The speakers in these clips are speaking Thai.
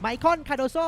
ไมคอนคาโดโซ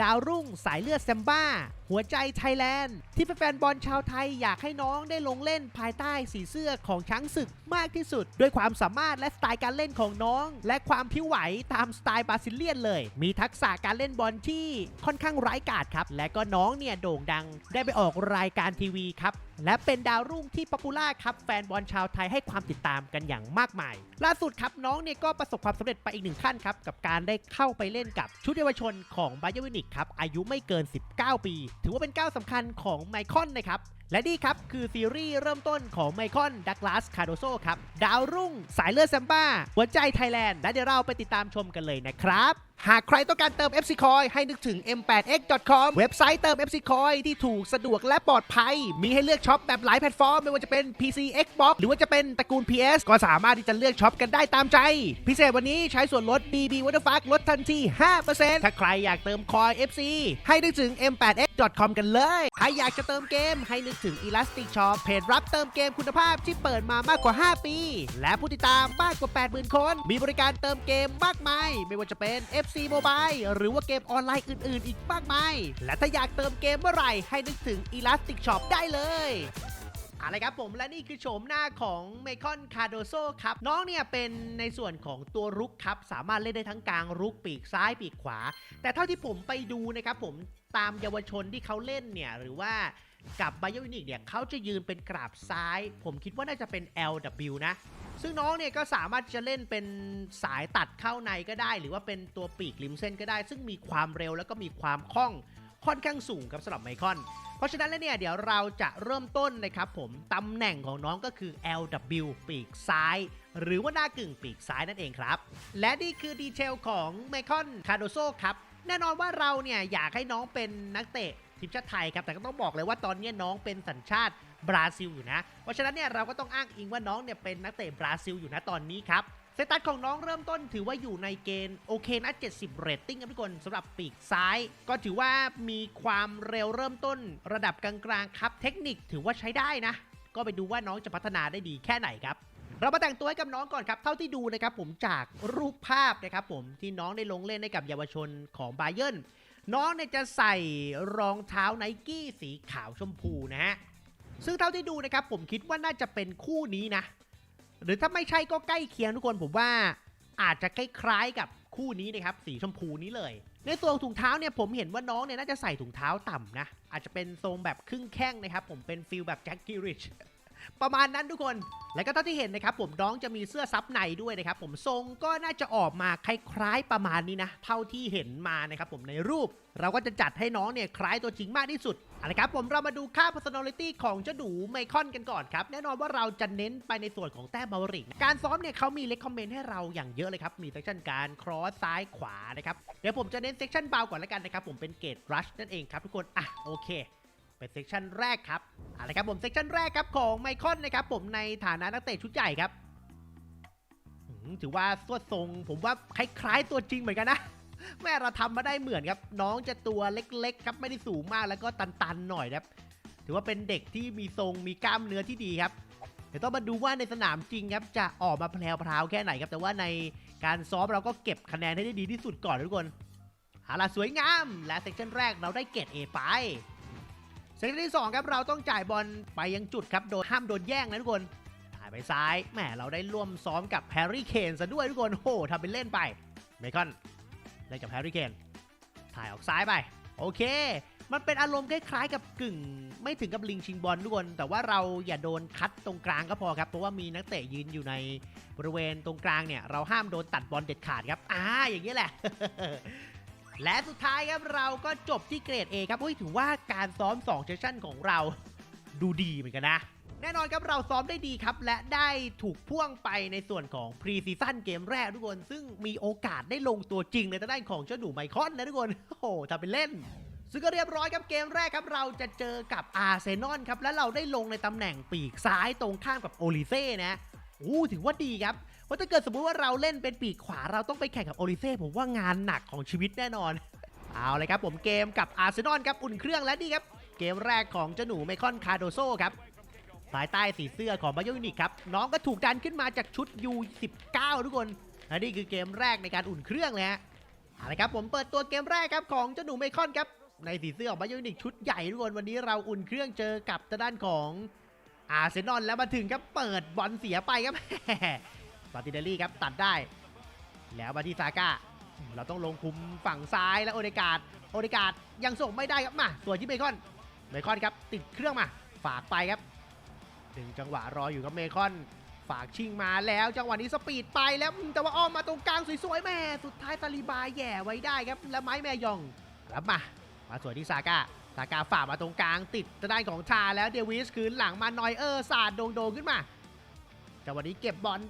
ดาวรุ่งสายเลือดแซมบ้า หัวใจไทยแลนด์ ที่แฟนบอลชาวไทยอยากให้น้องได้ลงเล่นภายใต้สีเสื้อของช้างศึกมากที่สุด ด้วยความสามารถและสไตล์การเล่นของน้อง และความพิ้วไหวตามสไตล์บราซิเลียนเลย มีทักษะการเล่นบอลที่ค่อนข้างไร้ายกาจครับ และก็น้องเนี่ยโด่งดัง ได้ไปออกรายการทีวีครับและเป็นดาวรุ่งที่ป๊อปปูล่าครับแฟนบอลชาวไทยให้ความติดตามกันอย่างมากมาย ล่าสุดครับน้องเนี่ยก็ประสบความสำเร็จไปอีกหนึ่งขั้นครับกับการได้เข้าไปเล่นกับชุดเยาวชนของบ a ย e r n วินิกครับอายุไม่เกิน 19 ปีถือว่าเป็นก้าวสำคัญของไมคอนนะครับ และนี่ครับ คือซีรีส์เริ่มต้นของไมคอนดักลาสคาโดโซครับ ดาวรุ่ง สายเลือดแซมบ้า หัวใจไทยแลนด์และเดี๋ยวเราไปติดตามชมกันเลยนะครับ หากใครต้องการเติม FC Coin ให้นึกถึง m8x.com เว็บไซต์เติม FC Coin ที่ถูกสะดวกและปลอดภัย มีให้เลือกช็อปแบบหลายแพลตฟอร์ม ไม่ว่าจะเป็น PC Xbox หรือว่าจะเป็นตระกูล PS ก็สามารถที่จะเลือกช็อปกันได้ตามใจ พิเศษวันนี้ใช้ส่วนลด BB w a t e r f u c k ลดทันที 5%ถ้าใครอยากเติมคอย FC ให้นึกถึง m8x.com กันเลยใครอยากจะเติมเกมให้นึกถึง Elastic Shop เพจรับเติมเกมคุณภาพที่เปิดมามากกว่า 5 ปี และผู้ติดตามมากกว่า 80,000 คน มีบริการเติมเกมมากมายไม่ว่าจะเป็น FC Mobile หรือว่าเกมออนไลน์อื่นๆ อีกมากมาย และถ้าอยากเติมเกมเมื่อไหร่ให้นึกถึง Elastic Shop ได้เลยอาละครับผมและนี่คือโฉมหน้าของเมคอนคาโดโซครับ น้องเนี่ยเป็นในส่วนของตัวรุกครับ สามารถเล่นได้ทั้งกลางรุกปีกซ้ายปีกขวา แต่เท่าที่ผมไปดูนะครับผมตามเยาวชนที่เขาเล่นเนี่ยหรือว่า กับไบโอ n นิกเนี่ยเขาจะยืนเป็นกราบซ้าย ผมคิดว่าน่าจะเป็น LW นะ ซึ่งน้องเนี่ยก็สามารถจะเล่นเป็นสายตัดเข้าในก็ได้ หรือว่าเป็นตัวปีกริมเส้นก็ได้ ซึ่งมีความเร็วแล้วก็มีความคล่องค่อนข้างสูงครับสำหรับไมคอนเพราะฉะนั้นแล้วเนี่ยเดี๋ยวเราจะเริ่มต้นนะครับผมตำแหน่งของน้องก็คือ LW ปีกซ้าย หรือว่าหน้ากึ่งปีกซ้ายนั่นเองครับ และนี่คือดีเทลของไมคอนคาโดโซครับ แน่นอนว่าเราเนี่ยอยากให้น้องเป็นนักเตะ ทีมชาติไทยครับแต่ก็ต้องบอกเลยว่าตอนนี้น้องเป็นสัญชาติบราซิลอยู่นะ เพราะฉะนั้นเนี่ยเราก็ต้องอ้างอิงว่าน้องเนี่ยเป็นนักเตะบราซิลอยู่นะตอนนี้ครับเซตัสของน้องเริ่มต้นถือว่าอยู่ในเกณฑ์โอเคนะ 70 เรตติ้งครับทุกคนสำหรับปีกซ้าย ก็ถือว่ามีความเร็วเริ่มต้นระดับกลางๆครับ เทคนิคถือว่าใช้ได้นะ ก็ไปดูว่าน้องจะพัฒนาได้ดีแค่ไหนครับ เรามาแต่งตัวให้กับน้องก่อนครับ เท่าที่ดูนะครับผมจากรูปภาพนะครับผมที่น้องได้ลงเล่นให้กับเยาวชนของบาเยิร์น น้องเนี่ยจะใส่รองเท้าไนกี้สีขาวชมพูนะฮะ ซึ่งเท่าที่ดูนะครับผมคิดว่าน่าจะเป็นคู่นี้นะ หรือถ้าไม่ใช่ก็ใกล้เคียงทุกคนผมว่าอาจจะคล้ายๆกับคู่นี้นะครับสีชมพูนี้เลย ในส่วนถุงเท้าเนี่ยผมเห็นว่าน้องเนี่ยน่าจะใส่ถุงเท้าต่ำนะ อาจจะเป็นทรงแบบครึ่งแข้งนะครับผมเป็นฟิลแบบแจ็คกี้ริช ประมาณนั้นทุกคน และก็เท่าที่เห็นนะครับผมน้องจะมีเสื้อซับในด้วยนะครับผมทรงก็น่าจะออกมาคล้ายๆประมาณนี้นะ เท่าที่เห็นมานะครับผมในรูป เราก็จะจัดให้น้องเนี่ยคล้ายตัวจริงมากที่สุดเอาละครับผมเรามาดูค่า personality ของเจ้าหนูไมคอนกันก่อนครับ แน่นอนว่าเราจะเน้นไปในส่วนของแต้มบาวริกการซ้อมเนี่ยเขามีเล c คอมเมนต์ให้เราอย่างเยอะเลยครับ มีเซ c ชันการครอสซ้ายขวานะครับ เดี๋ยวผมจะเน้นเซ c ชันเบาก่อนแล้วกันนะครับผมเป็นเกตรัชนั่นเองครับทุกคนอะโอเค เป็นเซ c ชันแรกครับเอาละครับผมเซ c ชันแรกครับของไมคอนนะครับผมในฐานะนักเตะชุดใหญ่ครับถือว่าสวดทรงผมว่าคล้ายๆตัวจริงเหมือนกันนะแม่เราทำมาได้เหมือนครับ น้องจะตัวเล็กๆครับไม่ได้สูงมากแล้วก็ตันๆหน่อยครับ ถือว่าเป็นเด็กที่มีทรงมีกล้ามเนื้อที่ดีครับเดี๋ยวต้องมาดูว่าในสนามจริงครับจะออกมาแพรวพราวแค่ไหนครับ แต่ว่าในการซ้อมเราก็เก็บคะแนนให้ได้ดีที่สุดก่อนทุกคนเอาล่ะสวยงาม และเซกชันแรกเราได้เกรด A ไป เซกที่2ครับเราต้องจ่ายบอลไปยังจุดครับโดยห้ามโดนแย่งนะทุกคนถ่ายไปซ้ายแหมเราได้ร่วมซ้อมกับแฮร์รี่เคนซะด้วยทุกคนโอ้โหทำเป็นเล่นไปเมคอนเล่นกับแฮร์รี่เคนถ่ายออกซ้ายไป โอเค มันเป็นอารมณ์คล้ายๆ กับกึ่ง ไม่ถึงกับลิงชิงบอลทุกคน แต่ว่าเราอย่าโดนคัดตรงกลางก็พอครับ เพราะว่ามีนักเตะยืนอยู่ในบริเวณตรงกลางเนี่ย เราห้ามโดนตัดบอลเด็ดขาดครับ อ่า อย่างนี้แหละ และสุดท้ายครับเราก็จบที่เกรด A ครับเฮ้ยถือว่าการซ้อม2เซสชั่นของเราดูดีเหมือนกันนะแน่นอนครับเราซ้อมได้ดีครับ และได้ถูกพ่วงไปในส่วนของพรีซีซั่นเกมแรกทุกคน ซึ่งมีโอกาสได้ลงตัวจริงในทางด้านของเจ้าหนูไมคอนนะทุกคน โอ้โหทำเป็นเล่น ซึ่งก็เรียบร้อยครับเกมแรกครับเราจะเจอกับอาร์เซนอลครับ และเราได้ลงในตำแหน่งปีกซ้ายตรงข้ามกับโอลิเซ่นะ อู้ถือว่าดีครับ เพราะถ้าเกิดสมมุติว่าเราเล่นเป็นปีกขวาเราต้องไปแข่งกับโอลิเซ่ผมว่างานหนักของชีวิตแน่นอน เอาเลยครับผมเกมกับอาร์เซนอลครับอุ่นเครื่องและนี่ครับเกมแรกของเจ้าหนูไมคอนคาโดโซครับภายใต้สีเสื้อของบาโยนิกครับน้องก็ถูกดันขึ้นมาจากชุด U19 ทุกคนและนี่คือเกมแรกในการอุ่นเครื่องเลยฮะเอาละครับผมเปิดตัวเกมแรกครับของเจ้าหนูเมคอนครับในสีเสื้อของบายูนิกชุดใหญ่ทุกคนวันนี้เราอุ่นเครื่องเจอกับด้านของอาร์เซนอลแล้วมาถึงครับเปิดบอลเสียไปครับ มาติเดลลี่ครับตัดได้ แล้วมาที่ซาก้าเราต้องลงคุมฝั่งซ้ายแล้วโอเดกาดโอเดกาดยังส่งไม่ได้ครับมาส่วนที่เบคอนเบคอนครับติดเครื่องมาฝากไปครับถึงจังหวะรออยู่กับเบคอน ฝากชิงมาแล้วจังหวะนี้สปีดไปแล้วแต่ว่าอ้อมมาตรงกลางสวยๆแม่สุดท้ายซาลิบาแย่ไว้ได้ครับ แล้วไม้แม่ยองรับมา มาสวยที่ซาก้าซาก้าฝ่ามาตรงกลางติดทางด้านของชาแล้วเดวิสคืนหลังมานอยเออร์สาดโดงๆขึ้นมาจังหวะนี้เก็บบอล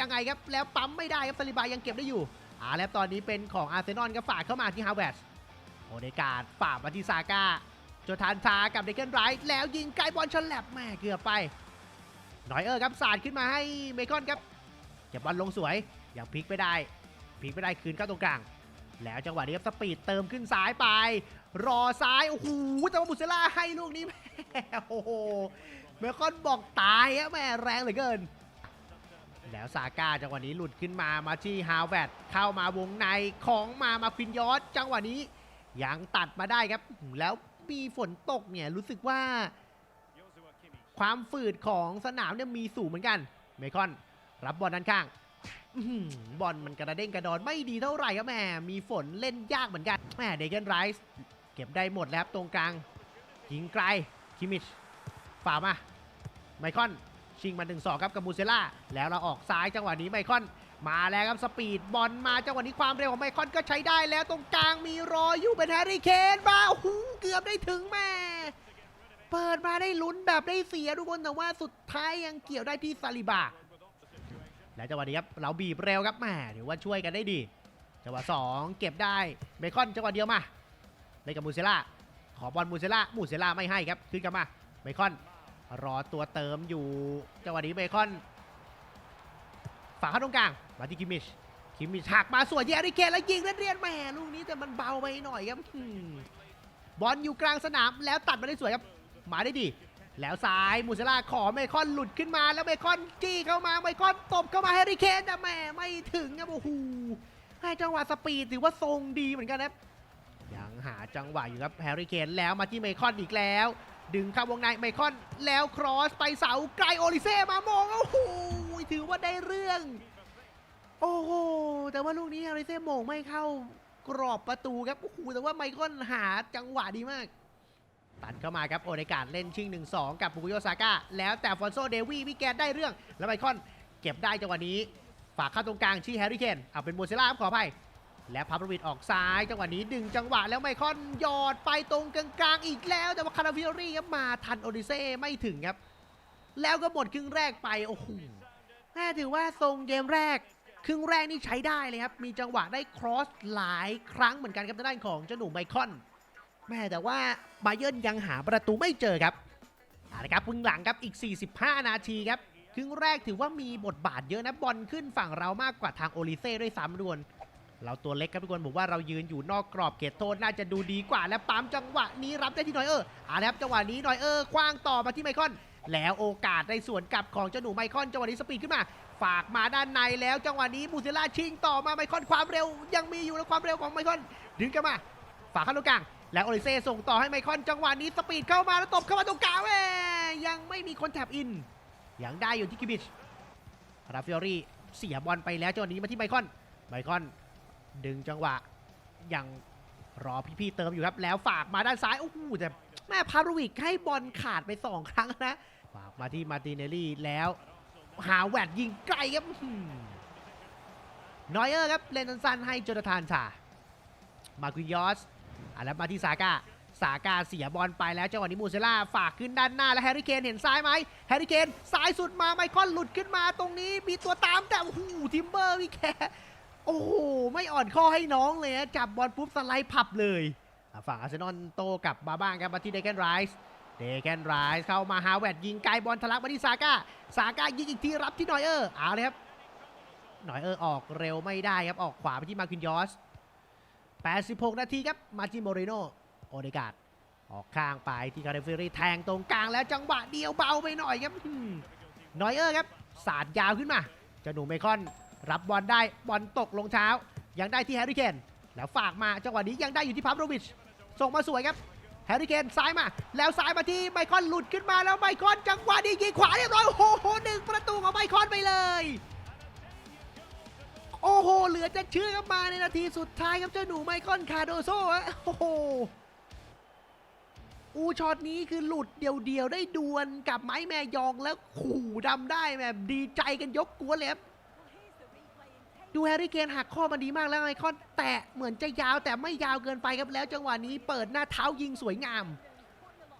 ยังไงครับแล้วปั๊มไม่ได้ครับซาลิบายังเก็บได้อยู่อ่าแล้วตอนนี้เป็นของอาร์เซนอลก็ฝากเข้ามาที่ฮาวเวร์ดโอเดการ์ดฝากมาที่ซาก้าโจทานชากับเดเกนไรท์แล้วยิงไกลบอลฉลับแม่เกือบไปหน่อยเออครับสาดขึ้นมาให้เมคอนครับเก็บบอลลงสวยยังพลิกไม่ได้พลิกไม่ได้คืนเข้าตรงกลาง แล้วจังหวะนี้ครับสปีดเติมขึ้นซ้ายไป รอซ้ายโอ้โหแต่ว่าบุเซล่าให้ลูกนี้แม่โอ้โหเมคอนบอกตายอะแม่แรงเหลือเกิน แล้วซาก้าจังหวะนี้หลุดขึ้นมามาที่ฮาวแวดเข้ามาวงในของมามาควินยอสจังหวะนี้ยังตัดมาได้ครับ แล้วมีฝนตกเนี่ยรู้สึกว่า ความฝืดของสนามเนี่ยมีสูงเหมือนกันเมคอนรับบอลด้านข้างบอลมันกระเด้งกระดอนไม่ดีเท่าไหร่ครับแม่มีฝนเล่นยากเหมือนกันแม่เดเกนไรส์เก็บได้หมดแล้วครับตรงกลางยิงไกลคิมิชฝ่ามาไมคอน ชิงมา1นสครับกับมูเซล่า แล้วเราออกซ้ายจังหวะนี้ไมคอน มาแล้วครับสปีดบอลมาจังหวะนี้ความเร็วของไมคอนก็ใช้ได้แล้วตรงกลางมีรออยู่เป็นแฮร์รี่เคนมาโอ้โหเกือบได้ถึงแม่เปิดมาได้ลุ้นแบบได้เสียทุกคนแต่ว่าสุดท้ายยังเกี่ยวได้ที่ซาลิบาและจังหวะนี้ครับเราบีบเร็วครับแหมถือว่าช่วยกันได้ดีจังหวะ2เก็บได้เบคอนจังหวะเดียวมาเล่นกับมูเซล่าขอบอลมูเซล่ามูเซล่าไม่ให้ครับขึ้นกลับมาเบคอน รอตัวเติมอยู่จังหวะนี้เบคอนฝากเข้าตรงกลางมาที่คิมมิชคิมมิชหักมาสวยเยริเคนแล้วยิงเรียนแหมลูกนี้แต่มันเบาไปหน่อยครับบอลอยู่กลางสนามแล้วตัดมาได้สวยครับมาได้ดี แล้วซ้ายมูเซล่าขอเมคอนหลุดขึ้นมาแล้วเมคอนจี้เข้ามาเมคอนตบเข้ามาแฮร์รี่เคนแต่แหม่ไม่ถึงครับโอ้โหให้จังหวะสปีดถือว่าทรงดีเหมือนกันครับยังหาจังหวะอยู่ครับแฮร์รี่เคนแล้วมาที่เมคอนอีกแล้ว ดึงเข้าวงในเมคอนแล้วครอสไปเสาไกลโอลิเซ่มามองโอ้โหถือว่าได้เรื่อง โอ้โหแต่ว่าลูกนี้โอลิเซ่มงไม่เข้ากรอบประตูครับโอ้โหแต่ว่าไมคอนหาจังหวะดีมาก ตัดเข้ามาครับโอเดกาดเล่นชิง 1-2 กับบุกุโยซาก้าแล้วแต่ฟอนโซเดวี่พี่แกนได้เรื่องแล้วไมคอนเก็บได้จังหวะนี้ ฝากเข้าตรงกลางที่แฮร์รี่เคนเอาเป็นโมเซล่าขออภัย และพาปวิดออกซ้ายจังหวะนี้ดึงจังหวะแล้วไมคอนหยอดไปตรงกลางๆอีกแล้ว แต่ว่าคาราฟิโอรี่ครับมาทันโอดิเซ่ไม่ถึงครับ แล้วก็หมดครึ่งแรกไปโอ้โหแม่ถือว่าทรงเกมแรก ครึ่งแรกนี่ใช้ได้เลยครับ มีจังหวะได้ครอสหลายครั้งเหมือนกันครับด้านของเจ้าหนุ่มไมคอน แม่แต่ว่าบาเยิร์นยังหาประตูไม่เจอครับเอาละครับพึ่งหลังครับอีก 45 นาทีครับครึ่งแรกถือว่ามีบทบาทเยอะนะบอลขึ้นฝั่งเรามากกว่าทางโอลิเซ่ด้วยซ้ำดวน เราตัวเล็กครับทุกคนผมว่าเรายืนอยู่นอกกรอบเขตโทษน่าจะดูดีกว่า และปั๊มจังหวะนี้รับได้ที่นอยเอออาละครับจังหวะนี้นอยเออคว้างต่อมาที่ไมคอน แล้วโอกาสในส่วนกลับของเจ้าหนูไมคอนจังหวะนี้สปีดขึ้นมา ฝากมาด้านในแล้วจังหวะนี้มูเซล่าชิงต่อมาไมคอนความเร็ว ยังมีอยู่และความเร็วของไมคอนดึงกลับมา ฝากเข้าตรงกลางแล้วโอลิเซ่ส่งต่อให้ไมคอนจังหวะนี้สปีดเข้ามาแล้วตบเข้ามาตรงกลางแหม่ยังไม่มีคนแท็บอินยังได้อยู่ที่กิบิชราฟิออรี่เสียบอลไปแล้วจังหวะนี้มาที่ไมคอนไมคอน ดึงจังหวะยังรอพี่ๆเติมอยู่ครับ แล้วฝากมาด้านซ้ายโอ้โหแต่แม่พารุวิกให้บอลขาดไป 2 ครั้งนะ ฝากมาที่มาติเนลลี่แล้ว หาแหวดยิงไกลครับนอยเออร์ครับ เล่นสั้นๆให้โจนาธานชามาคุยอสอะแล้วมาที่ซาก้าซากาเสียบอลไปแล้วจังหวะนี้มูเซล่าฝากขึ้นด้านหน้า แล้วแฮร์รี่เคนเห็นซ้ายไหมแฮร์รี่เคนซ้ายสุดมาไมคอนหลุดขึ้นมาตรงนี้มีตัวตามแต่โอ้โหทิมเบอร์พี่แค โอ้โห ไม่อ่อนข้อให้น้องเลยนะจับบอลปุ๊บสไลด์พับเลยฝั่งอาร์เซนอลโตกลับมาบ้างครับมาที่เดแกนไรส์เดแกนไรส์เข้ามาฮาแวดยิงไกลบอลทะลักมาที่ซาก้าซาก้ายิงอีกทีรับที่นอยเออร์เอาเลยครับนอยเออร์ออกเร็วไม่ได้ครับ ออกขวาไปที่มาคินยอส 86 นาทีครับ มาจิโมเรโนโอเดกาดออกข้างไปที่คาร์เดฟิรีแทงตรงกลางแล้วจังหวะเดียวเบาไปหน่อยครับนอยเออร์ครับสาดยาวขึ้นมาจ้าหนูเมคอน รับบอลได้บอลตกลงเท้า ยังได้ที่แฮร์รี่เคนแล้วฝากมาจังหวะนี้ยังได้อยู่ที่พับโรวิชส่งมาสวยครับแฮร์รี่เคนซ้ายมา แล้วซ้ายมาที่ไมคอนหลุดขึ้นมาแล้วไมคอนจังหวะนี้ยิงขวาเรียบร้อยโอ้โหหนึ่งประตูของไมคอนไปเลย โอ้โหเหลือจะเชื่อครับมาในนาทีสุดท้ายครับเจ้าหนูไมคอนคาโดโซ่โอ้โหอูช็อตนี้คือหลุดเดียวๆ ได้ดวลกับไม้แมยองแล้วขู่ดำได้แบบดีใจกันยกกวนเลยครับ ดูแฮร์รี่เคนหักข้อมันดีมากแล้วไมคอนแตะเหมือนจะยาวแต่ไม่ยาวเกินไปครับแล้วจังหวะนี้เปิดหน้าเท้ายิงสวยงาม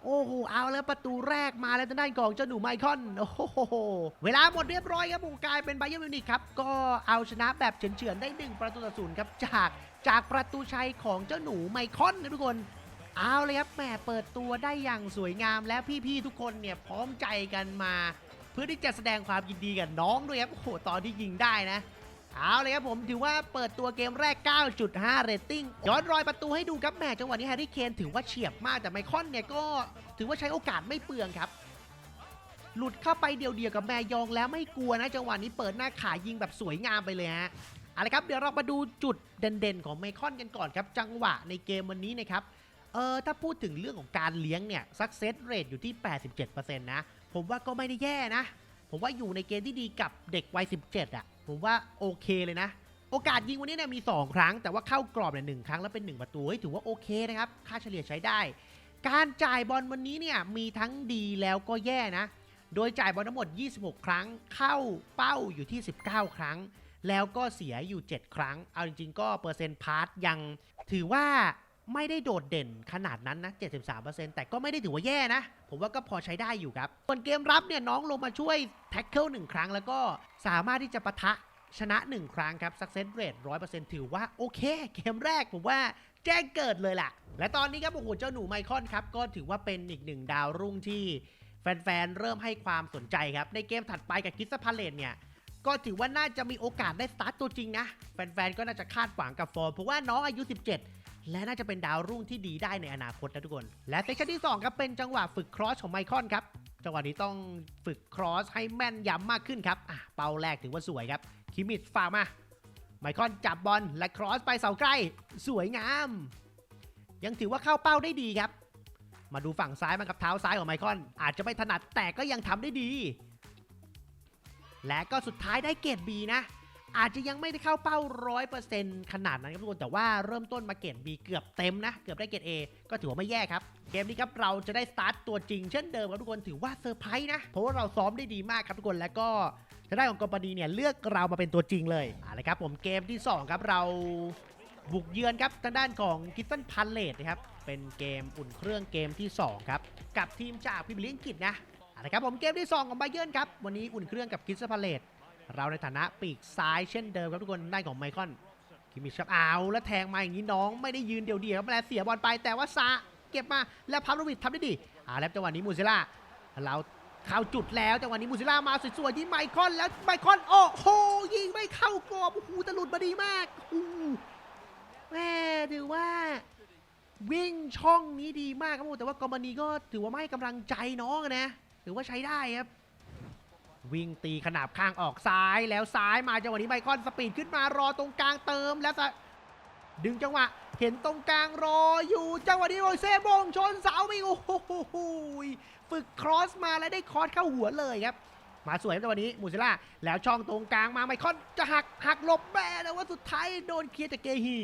โอ้โหเอาแล้วประตูแรกมาแล้วทางด้านของเจ้าหนูไมคอนโอ้โหเวลาหมดเรียบร้อยครับกลายเป็นไบเยอร์มิวนิกครับก็เอาชนะแบบเฉือนๆได้1ประตูต่อศูนย์ครับจากจากประตูชัยของเจ้าหนูไมคอนนะทุกคนเอาเลยครับแหมเปิดตัวได้อย่างสวยงามและพี่ๆทุกคนเนี่ยพร้อมใจกันมา เพื่อที่จะแสดงความยินดีกับน้องด้วยครับโอ้โหตอนที่ยิงได้นะ เอาเลยครับผมถือว่าเปิดตัวเกมแรก 9.5 เรตติ้งย้อนรอยประตูให้ดูครับแหมจังหวะนี้แฮร์รี่เคนถือว่าเฉียบมากแต่ไมคอนเนี่ยก็ถือว่าใช้โอกาสไม่เปลืองครับหลุดเข้าไปเดียวๆกับแมยองแล้วไม่กลัวนะจังหวะนี้เปิดหน้าขายิงแบบสวยงามไปเลยฮะเอาละครับเดี๋ยวเรามาดูจุดเด่นๆของไมคอนกันก่อนครับ จังหวะในเกมวันนี้นะครับเออถ้าพูดถึงเรื่องของการเลี้ยงเนี่ย success rate อยู่ที่ 87%นะผมว่าก็ไม่ได้แย่นะ ผมว่าอยู่ในเกณฑ์ที่ดีกับเด็กวัย 17อะ ผมว่าโอเคเลยนะ โอกาสยิงวันนี้เนี่ยมี 2 ครั้ง แต่ว่าเข้ากรอบเนี่ยหนึ่งครั้งแล้วเป็น 1 ประตูเฮ้ยถือว่าโอเคนะครับ ค่าเฉลี่ยใช้ได้ การจ่ายบอลวันนี้เนี่ยมีทั้งดีแล้วก็แย่นะ โดยจ่ายบอลทั้งหมด 26 ครั้ง เข้าเป้าอยู่ที่ 19 ครั้ง แล้วก็เสียอยู่ 7 ครั้ง เอาจริง ๆ ก็เปอร์เซ็นต์พาสยังถือว่า ไม่ได้โดดเด่นขนาดนั้นนะ 73%แต่ก็ไม่ได้ถือว่าแย่นะ ผมว่าก็พอใช้ได้อยู่ครับ ส่วนเกมรับเนี่ยน้องลงมาช่วยแท็กเกิล1ครั้ง แล้วก็สามารถที่จะปะทะชนะ 1 ครั้งครับ success rate 100%ถือว่าโอเค เกมแรกผมว่าแจ้งเกิดเลยล่ะ และตอนนี้ครับโอ้โหเจ้าหนูไมคอนครับ ก็ถือว่าเป็นอีกหนึ่งดาวรุ่งที่แฟนๆ เริ่มให้ความสนใจครับ ในเกมถัดไปกับคิสพาเลตเนี่ย ก็ถือว่าน่าจะมีโอกาสได้สตาร์ทตัวจริงนะ แฟนๆ ก็น่าจะคาดหวังกับฟอร์มเพราะว่าน้องอายุ 17 และน่าจะเป็นดาวรุ่งที่ดีได้ในอนาคตนะทุกคน และเซสชั่นที่2ครับเป็นจังหวะฝึกครอสของไมคอนครับจังหวะนี้ต้องฝึกครอสให้แม่นยำมากขึ้นครับอะเป้าแรกถือว่าสวยครับคิมิดฝากมาไมคอนจับบอลและครอสไปเสาใกล้ สวยงาม ยังถือว่าเข้าเป้าได้ดีครับ มาดูฝั่งซ้ายมันกับเท้าซ้ายของไมคอน อาจจะไม่ถนัดแต่ก็ยังทำได้ดี และก็สุดท้ายได้เกรด B นะ อาจจะยังไม่ได้เข้าเป้า100%ขนาดนั้นครับทุกคนแต่ว่าเริ่มต้นมาเกรด B เกือบเต็มนะ เกือบได้เกรด A ก็ถือว่าไม่แย่ครับ เกมนี้ครับเราจะได้สตาร์ทตัวจริงเช่นเดิมครับทุกคนถือว่าเซอร์ไพรส์นะเพราะว่าเราซ้อมได้ดีมากครับทุกคนและก็ทางด้านของกอมปานีเนี่ยเลือกเรามาเป็นตัวจริงเลยอาละครับผมเกมที่สองครับเราบุกเยือนครับทางด้านของกิตตันพันเลตนะครับเป็นเกมอุ่นเครื่องเกมที่สองครับ กับทีมจากพิมพ์ลีกอังกฤษนะอาละครับผมเกมที่ 2 ของไบเยิร์นครับวันนี้อุ่นเครื่องกับคิสพาเลต เราในฐานะปีกซ้ายเช่นเดิมครับทุกคนได้านของไมคอนคิมิชครับเอาแล้วแทงมาอย่างนี้น้องไม่ได้ยืนเดี่ยวๆครับแล้วเสียบอลไปแต่ว่าซาเก็บมาแล้วพับโรวิดทำได้ดีอ่าแล้วจังหวะนี้มูซิล่าเราเข้าจุดแล้วจังหวะนี้มูซิล่ามาสวยๆที่ไมคอนแล้วไมคอนโอ้โหยิงไม่เข้ากรอบโอ้โหตหลุดมาดีมากโอ้โหแม่ถือว่าวิ่งช่องนี้ดีมากครับผมแต่ว่ากอมบานีก็ถือว่าไม่กำลังใจน้องอะนะถือว่าใช้ได้ครับ วิ่งตีขนาบข้างออกซ้ายแล้วซ้ายมาจังหวะนี้ไมคอนสปีดขึ้นมารอตรงกลางเติมแล้วจะดึงจังหวะเห็นตรงกลางรออยู่จังหวะนี้โรเซ่บงชนเสาไปโอ้โหฝึกครอสมาแล้วได้คอสเข้าหัวเลยครับ มาสวยครับจังหวะนี้มูซิล่าแล้วช่องตรงกลางมาไมคอนจะหักหักหลบแม่แต่ว่าสุดท้ายโดนเคลียร์จากเกฮี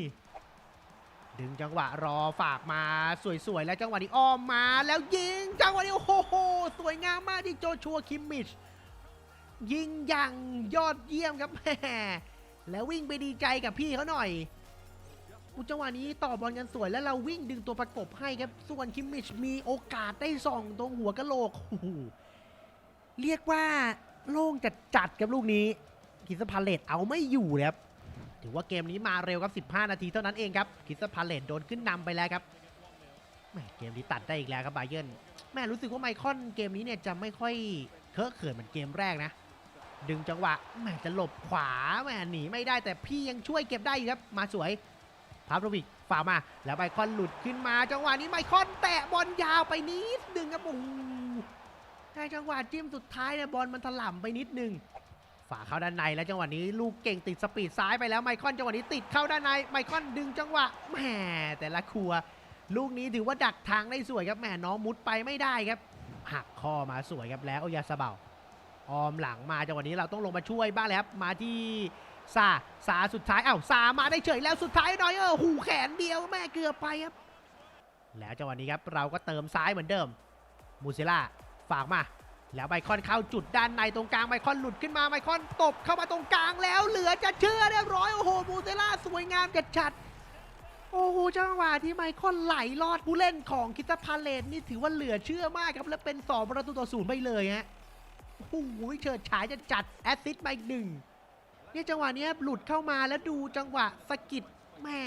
ดึงจังหวะรอฝากมาสวยๆ แล้วจังหวะนี้อ้อมมาแล้วยิงจังหวะนี้โอ้โหสวยงามมากที่โจชัวคิมมิช ยิงอย่างยอดเยี่ยมครับแหมแล้ววิ่งไปดีใจกับพี่เขาหน่อยอุจังหวะนี้ต่อบอลกันสวยแล้วเราวิ่งดึงตัวประกบให้ครับ ส่วนคิมมิชมีโอกาสได้ส่องตรงหัวกะโหลกโอ้โหเรียกว่าโล่งจัดจัดกับลูกนี้กิสพาเลตเอาไม่อยู่ครับถือว่าเกมนี้มาเร็วครับ 15 นาทีเท่านั้นเองครับคิสพาเลตโดนขึ้นนำไปแล้วครับแมเกมนี้ตัดได้อีกแล้วครับบาเยิร์นแม่รู้สึกว่าไมคอนเกมนี้เนี่ยจะไม่ค่อยเคอะเขินเหมือนเกมแรกนะ ดึงจังหวะแหมจะหลบขวาแหมหนีไม่ได้แต่พี่ยังช่วยเก็บได้อยู่ครับมาสวยพาโรวิกฝ่ามา แล้วไมคอนหลุดขึ้นมา จังหวะนี้ไมคอนแตะบอลยาวไปนิดนึงครับโอ้โหแต่จังหวะจิ้มสุดท้ายเนี่ยบอลมันถล่ำไปนิดนึงฝ่าเข้าด้านในแล้วจังหวะนี้ลูกเก่งติดสปีดซ้ายไปแล้วไมคอนจังหวะนี้ติดเข้าด้านในไมคอนดึงจังหวะแหมแต่ละครัว ลูกนี้ถือว่าดักทางได้สวยครับแหมน้องมุดไปไม่ได้ครับหักข้อมาสวยครับแล้วโอยาสเบา ออมหลังมาจังหวะนี้เราต้องลงมาช่วยบ้างเลยครับ มาที่ซาซาสุดท้ายเอ้าซามาได้เฉยแล้วสุดท้ายหน่อยเออหูแขนเดียวแม่เกือบไปครับ แล้วจังหวะนี้ครับเราก็เติมซ้ายเหมือนเดิมมูเซล่าฝากมา แล้วไมคอนเข้าจุดด้านในตรงกลางไมคอนหลุดขึ้นมาไมคอนตบเข้ามาตรงกลางแล้วเหลือจะเชื่อเรียบร้อยโอ้โหมูเซล่าสวยงามจัดจัดโอ้โหจังหวะที่ไมคอนไหลลอดผู้เล่นของคิตาพาเลตนี่ถือว่าเหลือเชื่อมากครับและเป็น2ประตูต่อศูนย์ไปเลยฮะ โอ้โหเฉิดฉายจะจัดแอสซิสต์มาอีกหนึ่งเนี่ยจังหวะเนี้ยหลุดเข้ามาแล้วดูจังหวะสกิดแม่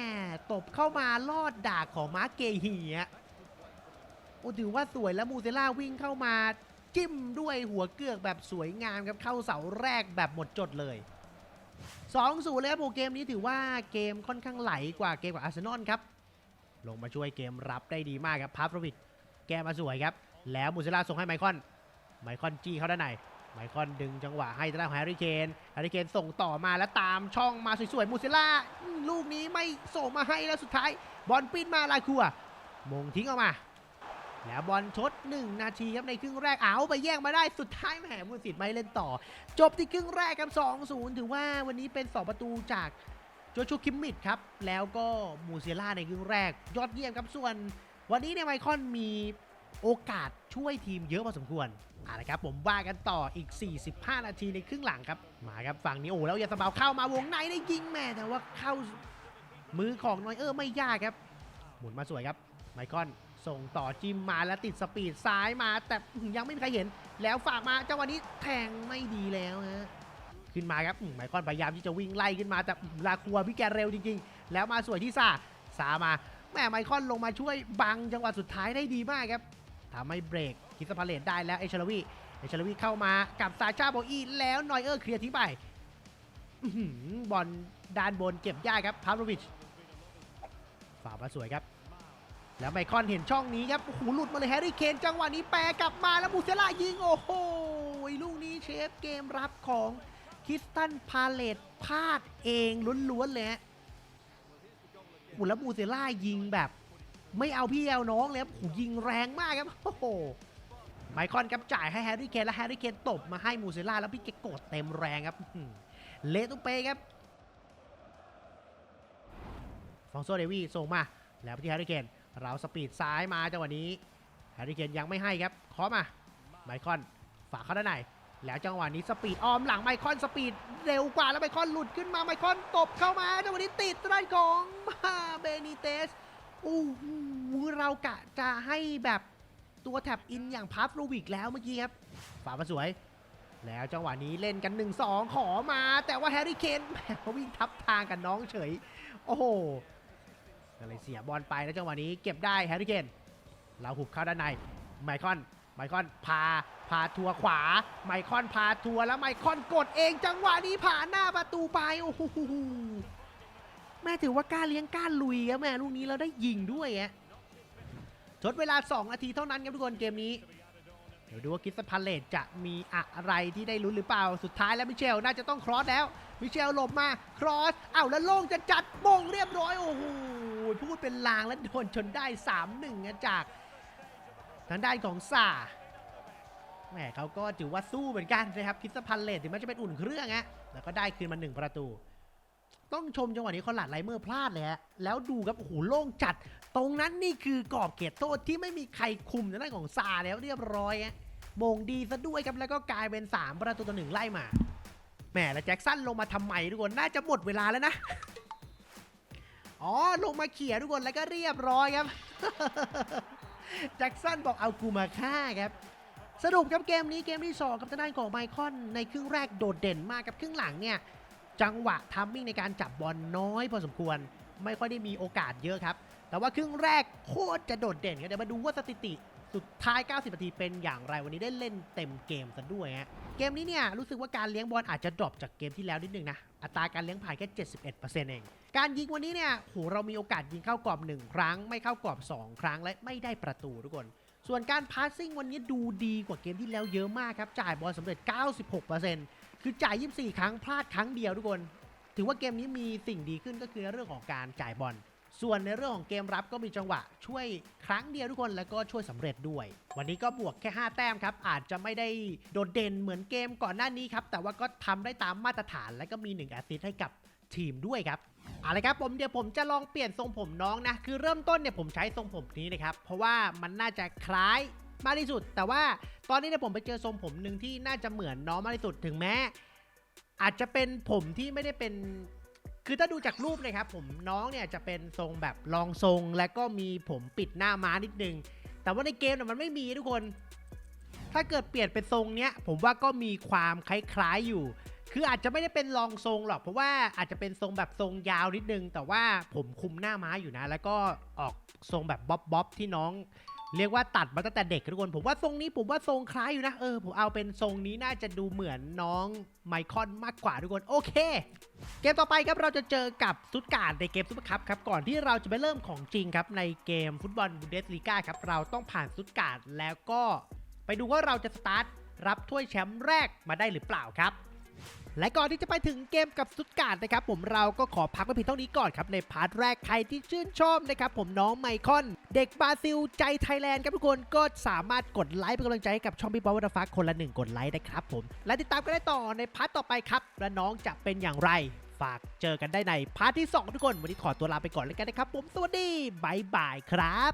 ตบเข้ามาลอดดากของมาร์เกฮีฮะโอ้ถือว่าสวยแล้วมูเซล่าวิ่งเข้ามาจิ้มด้วยหัวเกือกแบบสวยงามครับเข้าเสาแรกแบบหมดจดเลย2-0เลยครับโอเกมนี้ถือว่าเกมค่อนข้างไหลกว่าเกมกับอาร์เซนอลครับ ลงมาช่วยเกมรับได้ดีมากครับพาฟโรวิดแกมาสวยครับ แล้วมูเซล่าส่งให้ไมคอน ไมคอนจี้เข้าด้านในไมคอนดึงจังหวะให้ทางด้านของแฮร์รี่เคนแฮร์รี่เคนส่งต่อมาแล้วตามช่องมาสวยๆมูเซล่าลูกนี้ไม่ส่งมาให้แล้วสุดท้ายบอลปิ้นมาลาคัวมงทิ้งออกมา แล้วบอลชด 1 นาทีครับในครึ่งแรกเอาไปแย่งมาได้สุดท้ายแหมมูสิตไม่เล่นต่อ จบที่ครึ่งแรกครับ2-0 ถือว่าวันนี้เป็น 2 ประตูจากโจชูคิมมิดครับแล้วก็มูเซล่าในครึ่งแรก ยอดเยี่ยมครับส่วน วันนี้เนี่ยไมคอนมี โอกาสช่วยทีมเยอะพอสมควรอาละครับผมว่ากันต่ออีก 45 นาทีในครึ่งหลังครับ มาครับฝั่งนี้โอ้แล้วยาสเบาเข้ามาวงในได้ยิงแม่แต่ว่าเข้ามือของนอยเออร์ไม่ยากครับ หมุนมาสวยครับไมคอนส่งต่อจิมมาแล้วติดสปีดซ้ายมา แต่ยังไม่มีใครเห็น แล้วฝากมาจังหวะนี้แทงไม่ดีแล้วฮะขึ้นมาครับอืมไมคอนพยายามที่จะวิ่งไล่ขึ้นมาแต่ลาคัวพี่แกเร็วจริงๆ แล้วมาสวยที่ซาซามาแม่ไมคอนลงมาช่วยบังจังหวะสุดท้ายได้ดีมากครับ ทำให้เบรกคิสพาเลตได้แล้วเอชลวีเอชลวีเข้ามากับซาชาโบอีแล้วนอยเออร์เคลียร์ทิ้งไปบอลด้านบนเก็บยากครับพาโรวิชฝ่ามาสวยครับ แล้วไมคอนเห็นช่องนี้ครับโอ้โหหลุดมาเลยแฮร์รี่เคนจังหวะนี้แปรกลับมาแล้วมูเซล่ายิงโอ้โหลูกนี้เชฟเกมรับของคิสตันพาเลตพลาดเองล้วนๆเลยฮะอ้โหแล้วมูเซล่ายิงแบบ ไม่เอาพี่เอาน้องเลยครับโหยิงแรงมากครับโอ้โหไมคอนครับจ่ายให้แฮร์รี่เคนแล้วแฮร์รี่เคนตบมาให้มูเซล่าแล้วพี่เกกดเต็มแรงครับเลตุเปครับฟองโซเดวี่ส่งมาแล้วที่แฮร์รี่เคนเราสปีดซ้ายมาจังหวะนี้แฮร์รี่เคนยังไม่ให้ครับเคาะมาไมคอนฝากเข้าด้านในแล้วจังหวะนี้สปีดออมหลังไมคอนสปีดเร็วกว่าแล้วไมคอนหลุดขึ้นมาไมคอนตบเข้ามาจังหวะนี้ติดด้านของมาเบนิเตส โอ้โหเรากะจะให้แบบตัวแท็บอินอย่างพัฟโรวิกแล้วเมื่อกี้ครับฝามาสวย แล้วจังหวะนี้เล่นกัน 1-2 ขอมา แต่ว่าแฮร์รี่เคนแหมวิ่งทับทางกับน้องเฉย โอ้โหก็เลยเสียบอลไปแล้วจังหวะนี้เก็บได้แฮร์รี่เคนเราหุบเข้าด้านในไมคอนไมคอนพาพาทัวขวา ไมคอนพาทัวแล้วไมคอนกดเองจังหวะนี้ผ่านหน้าประตูไปโอ้โห แม่ถือว่ากล้าเลี้ยงกล้าลุยครับแม่ลูกนี้เราได้ยิงด้วยฮะทดเวลา 2 นาทีเท่านั้นครับทุกคนเกมนี้ เดี๋ยวดูว่าคิสพันเลตจะมีอะไรที่ได้ลุ้นหรือเปล่า สุดท้ายแล้วมิเชลน่าจะต้องครอสแล้ว มิเชลหลบมาครอสอ้าวแล้วโล่งจะจัดมงเรียบร้อยโอ้โหพูดเป็นลางแล้วโดนจนได้ 3-1จากทางด้านของซาแหมเขาก็ถือว่าสู้เหมือนกันนะครับคิสพันเลตถึงแม้จะเป็นอุ่นเครื่องฮะแล้วก็ได้คืนมา1ประตู ต้องชมจังหวะนี้คอนหลาดไลเมอร์พลาดเลยฮะ แล้วดูครับโอ้โหโล่งจัด ตรงนั้นนี่คือกรอบเขตโทษที่ไม่มีใครคุมทางด้านของซาแล้วเรียบร้อยฮะมงดีซะด้วยครับแล้วก็กลายเป็น 3 ประตูต่อหนึ่งไล่มาแหมแล้วแจ็คสันลงมาทำไมทุกคนน่าจะหมดเวลาแล้วนะ อ๋อลงมาเขี่ยทุกคนแล้วก็เรียบร้อยครับ แจ็คสันบอกเอากูมาฆ่าครับสรุปครับเกมนี้เกมที่2กับทางด้านของไมคอนในครึ่งแรกโดดเด่นมากกับครึ่งหลังเนี่ย จังหวะทัมมิ่งในการจับบอลน้อยพอสมควร ไม่ค่อยได้มีโอกาสเยอะครับ แต่ว่าครึ่งแรกโคตรจะโดดเด่นครับเดี๋ยวมาดูว่าสถิติสุดท้าย 90 นาทีเป็นอย่างไรวันนี้ได้เล่นเต็มเกมซะด้วยฮะ เกมนี้เนี่ยรู้สึกว่าการเลี้ยงบอลอาจจะดรอปจากเกมที่แล้วนิดนึงนะ อัตราการเลี้ยงผ่านแค่ 71%เอง การยิงวันนี้เนี่ยโหเรามีโอกาสยิงเข้ากรอบ 1 ครั้ง ไม่เข้ากรอบ 2 ครั้งและไม่ได้ประตูทุกคน ส่วนการพาสซิ่งวันนี้ดูดีกว่าเกมที่แล้วเยอะมากครับ จ่ายบอลสำเร็จ 96% คือจ่าย 24 ครั้งพลาดครั้งเดียวทุกคน ถือว่าเกมนี้มีสิ่งดีขึ้นก็คือในเรื่องของการจ่ายบอล ส่วนในเรื่องของเกมรับก็มีจังหวะ ช่วยครั้งเดียวทุกคนแล้วก็ช่วยสำเร็จด้วย วันนี้ก็บวกแค่ 5 แต้มครับ อาจจะไม่ได้โดดเด่นเหมือนเกมก่อนหน้านี้ครับ แต่ว่าก็ทำได้ตามมาตรฐานและก็มี1แอสซิสต์ให้กับทีมด้วยครับเอาละครับผมเดี๋ยวผมจะลองเปลี่ยนทรงผมน้องนะ คือเริ่มต้นเนี่ยผมใช้ทรงผมนี้นะครับ เพราะว่ามันน่าจะคล้าย มากที่สุด แต่ว่าตอนนี้เนี่ยผมไปเจอทรงผมหนึ่งที่น่าจะเหมือนน้องมากที่สุดถึงแม้ อาจจะเป็นผมที่ไม่ได้เป็น คือถ้าดูจากรูปเลยครับผมน้องเนี่ยจะเป็นทรงแบบรองทรง และก็มีผมปิดหน้าม้านิดนึง แต่ว่าในเกมเนี่ยมันไม่มีทุกคน ถ้าเกิดเปลี่ยนเป็นทรงเนี้ยผมว่าก็มีความคล้ายๆอยู่คืออาจจะไม่ได้เป็นรองทรงหรอกเพราะว่าอาจจะเป็นทรงแบบทรงยาวนิดนึง แต่ว่าผมคุมหน้าม้าอยู่นะ แล้วก็ออกทรงแบบบ๊อบบ๊อบที่น้อง เรียกว่าตัดมาตั้งแต่เด็กทุกคนผมว่าทรงนี้ผมว่าทรงคล้ายอยู่นะเออผมเอาเป็นทรงนี้น่าจะดูเหมือนน้องไมคอนมากกว่าทุกคนโอเค เกมต่อไปครับเราจะเจอกับซุดการ์ดในเกมซุปเปอร์คัพครับก่อนที่เราจะไปเริ่มของจริงครับในเกมฟุตบอลบูเดสลีกาครับเราต้องผ่านซุดการ์ดแล้วก็ไปดูว่าเราจะสตาร์ทรับถ้วยแชมป์แรกมาได้หรือเปล่าครับและก่อนที่จะไปถึงเกมกับซุดการ์ดนะครับผมเราก็ขอพักไว้เพียงเท่านี้ก่อนครับในพาร์ทแรกใครที่ชื่นชอบนะครับผมน้องไมคอน เด็กบราซิลใจไทยแลนด์ครับทุกคนก็สามารถกดไลค์เป็นกำลังใจให้กับช่องพี่บอลวัตฟักคนละหนึ่งกดไลค์นะครับผม และติดตามกันได้ต่อในพาร์ทต่อไปครับ และน้องจะเป็นอย่างไร ฝากเจอกันได้ในพาร์ทที่ 2 ทุกคน วันนี้ขอตัวลาไปก่อนแล้วกันนะครับผมสวัสดีบายบายครับ